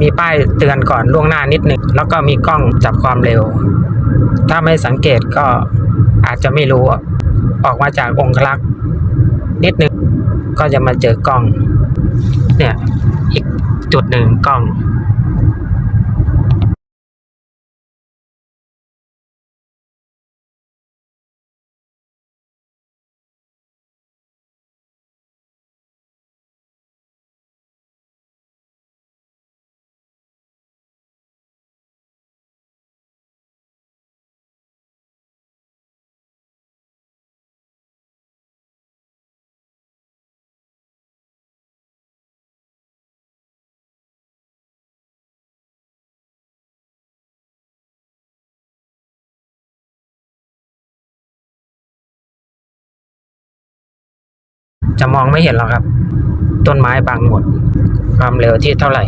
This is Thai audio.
มีป้ายเตือนก่อนล่วงหน้านิดหนึ่งแล้วก็มีกล้องจับความเร็ว ถ้าไม่สังเกตก็อาจจะไม่รู้ออกมาจากองคลักษ์นิดหนึ่งก็จะมาเจอกล้อง เนี่ย อีกจุดหนึ่งกล้อง จะมองไม่เห็นหรอกครับ ต้นไม้บังหมด ความเร็วที่เท่าไหร่